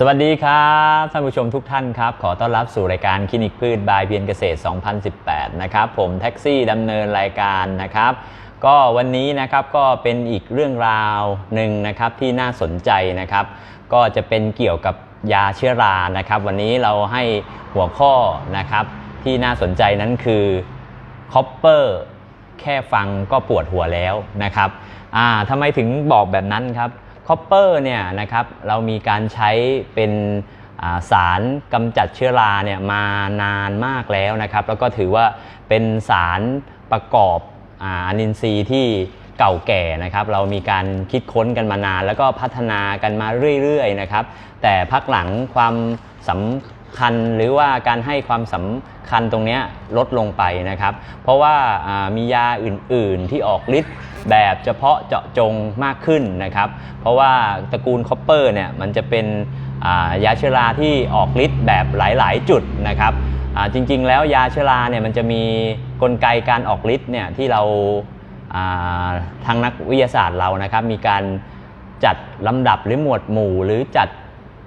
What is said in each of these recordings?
สวัสดีครับท่านผู้ชมทุกท่านครับ ขอต้อนรับสู่รายการคลินิกพืชบายเพียนเกษตร 2018 นะครับผมแท็กซี่ดำเนินรายการนะครับ ก็วันนี้นะครับก็เป็นอีกเรื่องราวหนึ่งนะครับที่น่าสนใจนะครับ ก็จะเป็นเกี่ยวกับยาเชื้อรานะครับ วันนี้เราให้หัวข้อนะครับ ที่น่าสนใจนั้นคือคอปเปอร์แค่ฟังก็ปวดหัวแล้วนะครับอ่าทำไมถึงบอกแบบนั้นครับ คอปเปอร์เนี่ยนะครับเรามีการใช้เป็นสารกำจัดเชื้อราเนี่ยมานานมากแล้วนะครับ แล้วก็ถือว่าเป็นสารประกอบอานินทรีย์ที่เก่าแก่นะครับ เรามีการคิดค้นกันมานาน แล้วก็พัฒนากันมาเรื่อยๆนะครับ แต่พักหลังความสำ คัญหรือว่าการให้ความสำคัญตรงนี้ลดลงไปนะครับ เพราะว่ามียาอื่นๆที่ออกฤทธิ์แบบเฉพาะเจาะจงมากขึ้นนะครับ เพราะว่าตระกูลคอปเปอร์เนี่ยมันจะเป็นยาเชื้อราที่ออกฤทธิ์แบบหลายๆ จุดนะครับจริงๆ แล้วยาเชื้อราเนี่ยมันจะมีกลไกการออกฤทธิ์เนี่ยที่เราาทางนักวิทยาศาสตร์เรานะครับ มีการจัดลำดับหรือหมวดหมู่หรือจัด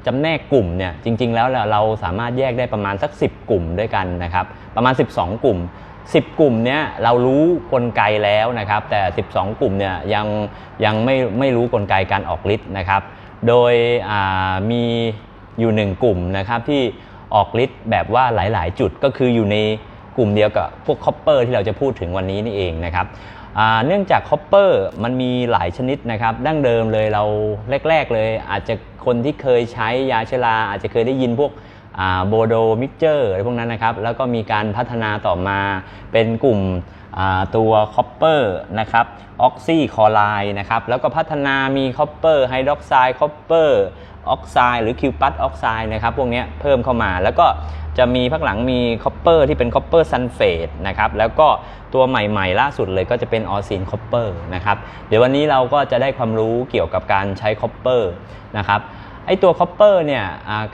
จำแนกกลุ่มเนี่ยจริง ๆ แล้วเราสามารถแยกได้ประมาณสัก 10 กลุ่มด้วยกันนะครับ ประมาณ 12 กลุ่ม 10 กลุ่มเนี้ยเรารู้กลไกแล้วนะครับ แต่ 12 กลุ่มเนี่ยยังยังไม่ไม่รู้กลไกการออกฤทธิ์นะครับ โดยมีอยู่ 1 กลุ่มนะครับที่ออกฤทธิ์แบบว่าหลาย ๆ จุดก็คืออยู่ใน กลุ่มเดียวกับพวกคอปเปอร์ที่เราจะพูดถึงวันนี้นี่เองนะครับเนื่องจากคอปเปอร์มันมีหลายชนิดนะครับ ดั้งเดิมเลยเราแรก ๆ เลย อาจจะคนที่เคยใช้ยาชราอาจจะเคยได้ยินพวก โบโดมิกเจอร์อะไรพวกนั้นนะครับ แล้วก็มีการพัฒนาต่อมาเป็นกลุ่มตัวคอปเปอร์นะครับออกซิคอไลนะครับแล้วก็พัฒนามีคอปเปอร์ไฮดรอกไซด์คอปเปอร์ออกไซด์หรือคิวปัสออกไซด์นะครับพวกนี้เพิ่มเข้ามา แล้วก็จะมีพักหลังมีคอปเปอร์ที่เป็นคอปเปอร์ซันเฟตนะครับแล้วก็ตัวใหม่ๆ ล่าสุดเลยก็จะเป็นออซินคอปเปอร์นะครับเดี๋ยววันนี้เราก็จะได้ความรู้เกี่ยวกับการใช้คอปเปอร์นะครับ ไอตัวคอปเปอร์เนี่ย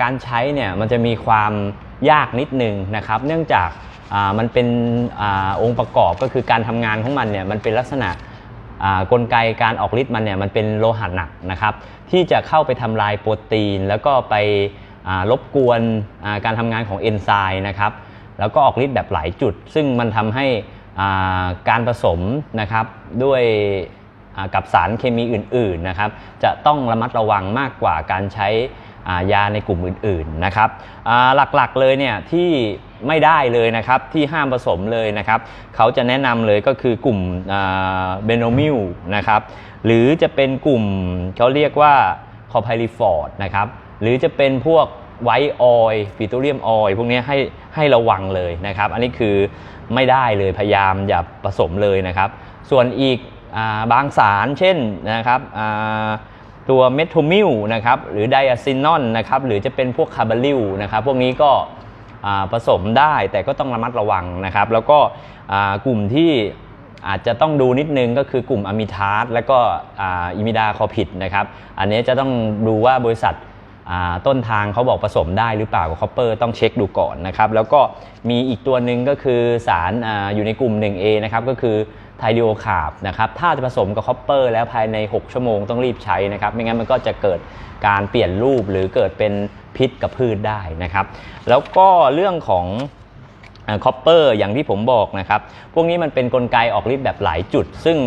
การใช้เนี่ยมันจะมีความยากนิดนึงนะครับ เนื่องจากมันเป็นอองค์ประกอบก็คือการทำงานของมันเนี่ยมันเป็นลักษณะกลไกการออกฤทธิ์มันเนี่ยมันเป็นโลหะหนักนะครับ ที่จะเข้าไปทำลายโปรตีน แล้วก็ไปรบกวนการทำงานของเอนไซม์นะครับแล้วก็ออกฤทธิ์แบบหลายจุด ซึ่งมันทำให้การผสมนะครับด้วย กับสารเคมีอื่นๆนะครับ จะต้องระมัดระวังมากกว่าการใช้ยาในกลุ่มอื่นๆนะครับหลักๆเลยเนี่ยที่ไม่ได้เลยนะครับที่ห้ามผสมเลยนะครับเขาจะแนะนำเลยก็คือกลุ่มเบนโนมิลนะครับหรือจะเป็นกลุ่มเขาเรียกว่าคอไพลิฟอร์ดนะครับหรือจะเป็นพวกไวท์ออยล์ฟิโตเรียมออยล์พวกนี้ให้ให้ระวังเลยนะครับ อันนี้คือไม่ได้เลยพยายามอย่าผสมเลยนะครับ ส่วนอีก บางสารเช่นนะครับตัวเมทโทมิลนะครับหรือไดอะซินอนนะครับหรือจะเป็นพวกคาร์บาลิลนะครับพวกนี้ก็ผสมได้แต่ก็ต้องระมัดระวังนะครับ แล้วก็กลุ่มที่อาจจะต้องดูนิดนึงก็คือกลุ่มอะมิทาสและก็อิมิดาคอพิดนะครับ อันนี้จะต้องดูว่าบริษัทต้นทางเขาบอกผสมได้หรือเปล่ากับคอปเปอร์ต้องเช็คดูก่อนนะครับ แล้วก็มีอีกตัวหนึ่งก็คือสารออยู่ในกลุ่ม 1A นะครับก็คือ ไทดิโอคาร์บนะครับถ้าจะผสมกับคอปเปอร์แล้วภายใน 6 ชั่วโมงต้องรีบใช้นะครับไม่งั้นมันก็จะเกิดการเปลี่ยนรูปหรือเกิดเป็นพิษกับพืชได้นะครับแล้วก็เรื่องของคอปเปอร์อย่างที่ผมบอกนะครับพวกนี้มันเป็นนกลไกออกฤทธิ์แบบหลายจุด ซึ่ง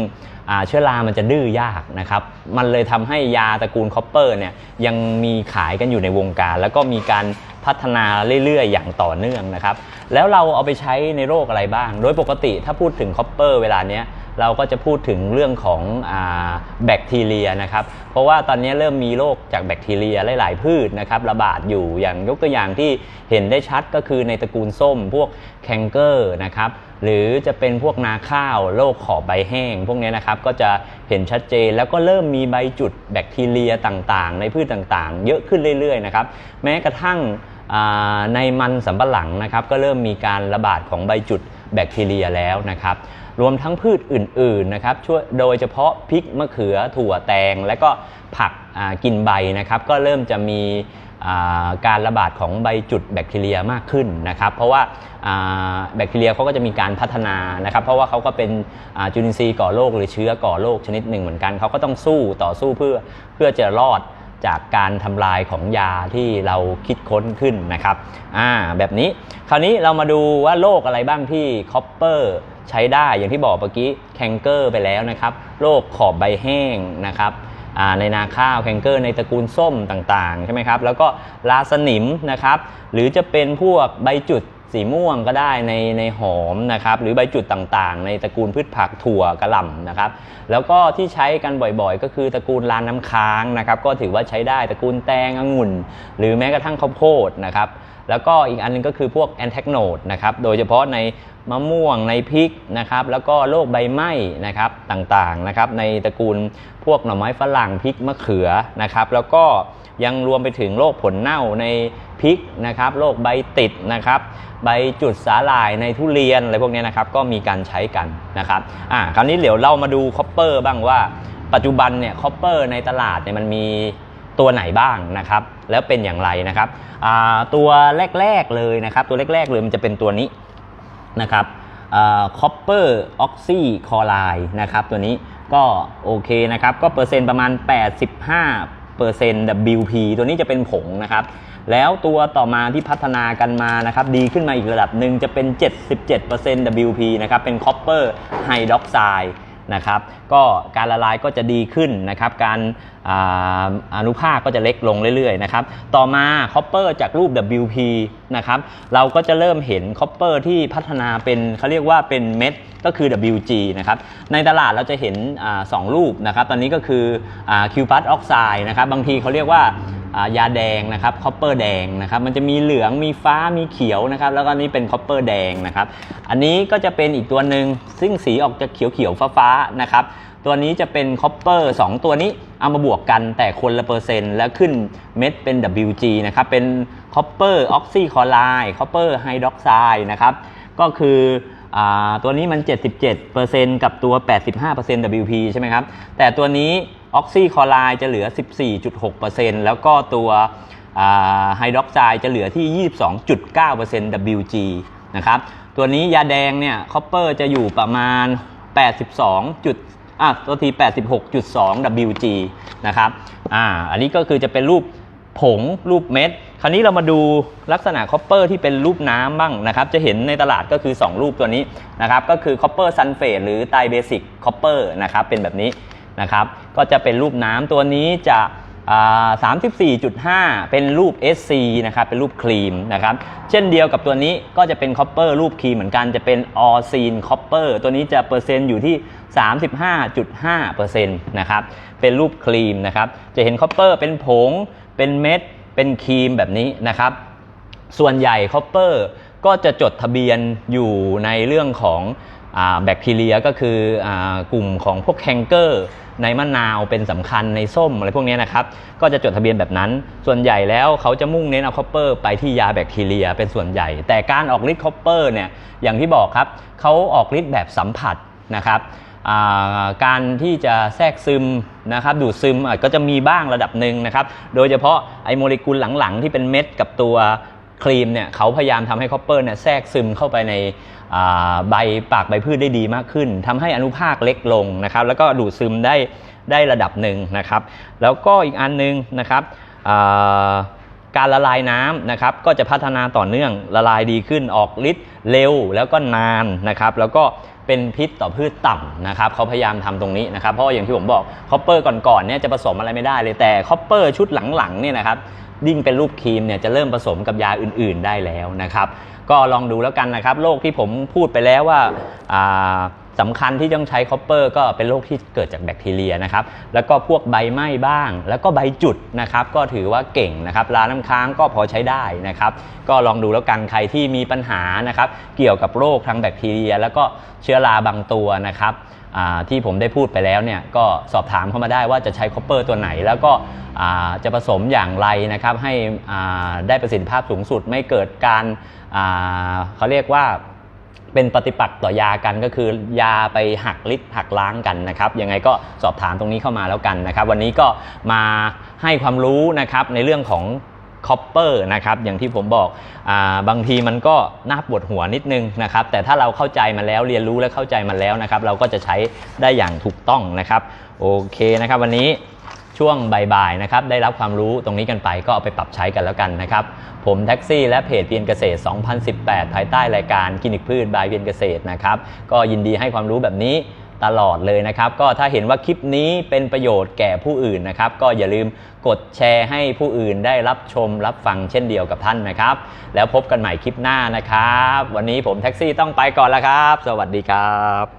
เชื้อรามันจะดื้อยากนะครับ มันเลยทำให้ยาตระกูลคอปเปอร์เนี่ยยังมีขายกันอยู่ในวงการ แล้วก็มีการพัฒนาเรื่อยๆ อย่างต่อเนื่องนะครับ แล้วเราเอาไปใช้ในโรคอะไรบ้าง โดยปกติถ้าพูดถึงคอปเปอร์เวลาเนี้ย เราก็จะพูดถึงเรื่องของแบคทีเรียนะครับ เพราะว่าตอนนี้เริ่มมีโรคจากแบคทีเรียหลาย ๆ พืชนะครับระบาดอยู่อย่างยกตัวอย่างที่เห็นได้ชัดก็คือในตระกูลส้ม พวกแคนเกอร์นะครับหรือจะเป็นพวกนาข้าวโรคขอบใบแห้ง พวกนี้นะครับก็จะเห็นชัดเจนแล้วก็เริ่มมีใบจุดแบคทีเรียต่างๆ ในพืชต่างๆ เยอะขึ้นเรื่อย ๆ นะครับ แม้กระทั่งในมันสำปะหลังนะครับก็เริ่มมีการระบาดของใบจุด แบคทีเรียแล้วนะครับรวมทั้งพืชอื่นๆนะครับช่วยโดยเฉพาะพริกมะเขือถั่วแตง และก็ผักกินใบนะครับก็เริ่มจะมีการระบาดของใบจุดแบคทีเรียมากขึ้นนะครับ เพราะว่าแบคทีเรียเขาก็จะมีการพัฒนานะครับ เพราะว่าเขาก็เป็นจุลินทรีย์ก่อโรคหรือเชื้อก่อโรคชนิดหนึ่งเหมือนกันเขาก็ต้องสู้ต่อสู้เพื่อเพื่อจะรอด จากการทำลายของยาที่เราคิดค้นขึ้นนะครับอ่าแบบนี้คราวนี้เรามาดูว่าโรคอะไรบ้างที่คอปเปอร์ใช้ได้อย่างที่บอกเมื่อกี้แคนเกอร์ไปแล้วนะครับโรคขอบใบแห้งนะครับอ่าในนาข้าวแคนเกอร์ในตระกูลส้มต่างๆใช่ไหมครับแล้วก็ลาสนิมนะครับหรือจะเป็นพวกใบจุด สีม่วงก็ได้ในในหอมนะครับหรือใบจุดต่างๆ ในตระกูลพืชผักถั่วกระหล่ำนะครับแล้วก็ที่ใช้กันบ่อยๆ ก็คือตระกูลลานน้ำค้างนะครับก็ถือว่าใช้ได้ตระกูลแตงองุ่น หรือแม้กระทั่งข้าวโพดนะครับ แล้วก็อีกอันหนึงก็คือพวกแอนแทกโนดนะครับโดยเฉพาะในมะม่วงในพริกนะครับแล้วก็โรคใบไหม้นะครับต่างๆนะครับในตระกูลพวกหน่อไม้ฝรั่งพริกมะเขือนะครับแล้วก็ยังรวมไปถึงโรคผลเน่าในพริกนะครับโรคใบติดนะครับใบจุดสาหร่ายในทุเรียนอะไรพวกนี้นะครับก็มีการใช้กันนะครับอ่าคราวนี้เดี๋ยวเรามาดูคอปเปอร์บ้างว่าปัจจุบันเนี่ยคอปเปอร์ในตลาดเนี่ยมันมี ตัวไหนบ้างนะครับ แล้วเป็นอย่างไรนะครับตัวแรกๆเลยนะครับ ตัวแรกๆเลยมันจะเป็นตัวนี้นะครับคอปเปอร์ออกซิคอไลนะครับ ตัวนี้ก็โอเคนะครับ ก็เปอร์เซ็นต์ประมาณ 85เปอร์เซ็นต์ WP ตัวนี้จะเป็นผงนะครับ แล้วตัวต่อมาที่พัฒนากันมานะครับ ดีขึ้นมาอีกระดับหนึ่งจะเป็น 77% WP นะครับ เป็นคอปเปอร์ไฮดรอกไซด์ นะครับก็การละลายก็จะดีขึ้นนะครับการอนุภาคก็จะเล็กลงเรื่อยๆนะครับต่อมาคอปเปอร์จากรูป WP นะครับเราก็จะเริ่มเห็นคอปเปอร์ที่พัฒนาเป็นเขาเรียกว่าเป็นเม็ดก็คือ WG นะครับในตลาดเราจะเห็นอสองรูปนะครับตอนนี้ก็คือคิวพัสออกไซด์นะครับบางทีเขาเรียกว่า ยาแดงนะครับคอปเปอร์แดงนะครับมันจะมีเหลืองมีฟ้ามีเขียวนะครับแล้วก็นี่เป็นคอปเปอร์แดงนะครับอันนี้ก็จะเป็นอีกตัวหนึ่งซึ่งสีออกจะเขียวเขียวฟ้าฟ้าๆนะครับตัวนี้จะเป็นคอปเปอร์2ตัวนี้เอามาบวกกันแต่คนละเปอร์เซ็นต์ แล้วขึ้นเม็ดเป็น WG นะครับเป็นคอปเปอร์ออกซิคอไลคอปเปอร์ไฮดรอกไซด์นะครับก็คือตัวนี้มัน 77%กับตัว 85% WP ใช่ไหมครับแต่ตัวนี้ ออกซิคอไลจะเหลือ 14.6%แล้วก็ตัวไฮดรอกไซด์จะเหลือที่ 22.9% WG นะครับตัวนี้ยาแดงเนี่ยคอปเปอร์จะอยู่ประมาณ 82 จุดอะตัวที 86.2 WG นะครับอ่าอันนี้ก็คือจะเป็นรูปผงรูปเม็ด คราวนี้เรามาดูลักษณะคอปเปอร์ที่เป็นรูปน้ำบ้างนะครับ จะเห็นในตลาดก็คือ 2 รูปตัวนี้นะครับ ก็คือคอปเปอร์ซัลเฟตหรือไตเบสิกคอปเปอร์นะครับ เป็นแบบนี้ นะครับ ก็จะเป็นรูปน้ำตัวนี้จะ34.5 เป็นรูป SC นะครับ เป็นรูปครีมนะครับ เช่นเดียวกับตัวนี้ก็จะเป็นคอปเปอร์รูปครีมเหมือนกัน จะเป็นออซีนคอปเปอร์ตัวนี้จะเปอร์เซ็นต์อยู่ที่ 35.5%นะครับ เป็นรูปครีมนะครับ จะเห็นคอปเปอร์เป็นผง เป็นเม็ด เป็นครีมแบบนี้นะครับ ส่วนใหญ่คอปเปอร์ก็จะจดทะเบียนอยู่ในเรื่องของ แบคทีเรียก็คืออกลุ่มของพวกแคนเกอร์ในมะนาวเป็นสำคัญในส้มอะไรพวกนี้นะครับ ก็จะจดทะเบียนแบบนั้น ส่วนใหญ่แล้วเขาจะมุ่งเน้นเอาคอปเปอร์ไปที่ยาแบคทีเรียเป็นส่วนใหญ่ แต่การออกฤทธิ์คอปเปอร์เนี่ยอย่างที่บอกครับเขาออกฤทธิ์แบบสัมผัสนะครับการที่จะแทรกซึมนะครับดูดซึมก็จะมีบ้างระดับหนึ่งนะครับ โดยเฉพาะไอโมเลกุลหลังๆ ที่เป็นเม็ดกับตัว ครีมเนี่ยเขาพยายามทำให้คอปเปอร์เนี่ยแทรกซึมเข้าไปในใบปากใบพืชได้ดีมากขึ้นทำให้อนุภาคเล็กลงนะครับ แล้วก็ดูดซึมได้ได้ระดับหนึ่งนะครับ แล้วก็อีกอันหนึงนะครับการละลายน้ำนะครับก็จะพัฒนาต่อเนื่องละลายดีขึ้นออกฤทธิ์เร็วแล้วก็นานนะครับ แล้วก็เป็นพิษต่อพืชต่ำนะครับเขาพยายามทำตรงนี้นะครับเพราะอย่างที่ผมบอกคอปเปอร์ก่อนๆเนี่ยจะผสมอะไรไม่ได้เลยแต่คอปเปอร์ชุดหลังๆเนี่ยนะครับ ยิ่งเป็นรูปครีมเนี่ยจะเริ่มผสมกับยาอื่นๆได้แล้วนะครับ ก็ลองดูแล้วกันนะครับโรคที่ผมพูดไปแล้วว่าสำคัญที่ต้องใช้คอปเปอร์ก็เป็นโรคที่เกิดจากแบคทีเรียนะครับ แล้วก็พวกใบไหม้บ้าง แล้วก็ใบจุดนะครับ ก็ถือว่าเก่งนะครับลาน้ำค้างก็พอใช้ได้นะครับ ก็ลองดูแล้วกันใครที่มีปัญหานะครับ เกี่ยวกับโรคทางแบคทีเรีย แล้วก็เชื้อราบางตัวนะครับ ที่ผมได้พูดไปแล้วเนี่ยก็สอบถามเข้ามาได้ว่าจะใช้คอปเปอร์ตัวไหน แล้วก็จะผสมอย่างไรนะครับให้ได้ประสิทธิภาพสูงสุดไม่เกิดการาเขาเรียกว่าเป็นปฏิปักษ์ต่อยากันก็คือยาไปหักฤทธิ์หักล้างกันนะครับยังไงก็สอบถามตรงนี้เข้ามาแล้วกันนะครับ วันนี้ก็มาให้ความรู้นะครับในเรื่องของ คอปเปอร์นะครับอย่างที่ผมบอกอาบางทีมันก็น่าปวดหัวนิดนึงนะครับแต่ถ้าเราเข้าใจมันแล้วเรียนรู้และเข้าใจมันแล้วนะครับเราก็จะใช้ได้อย่างถูกต้องนะครับโอเคนะครับวันนี้ช่วงบ่ายๆนะครับได้รับความรู้ตรงนี้กันไปก็เอาไปปรับใช้กันแล้วกันนะครับ ผมแท็กซี่และเพจเวียนเกษตร 2018 ภายใต้รายการคลินิกพืชบายเวียนเกษตรนะครับก็ยินดีให้ความรู้แบบนี้ ตลอดเลยนะครับ ก็ถ้าเห็นว่าคลิปนี้เป็นประโยชน์แก่ผู้อื่นนะครับ ก็อย่าลืมกดแชร์ให้ผู้อื่นได้รับชมรับฟังเช่นเดียวกับท่านนะครับ แล้วพบกันใหม่คลิปหน้านะครับ วันนี้ผมแท็กซี่ต้องไปก่อนแล้วครับ สวัสดีครับ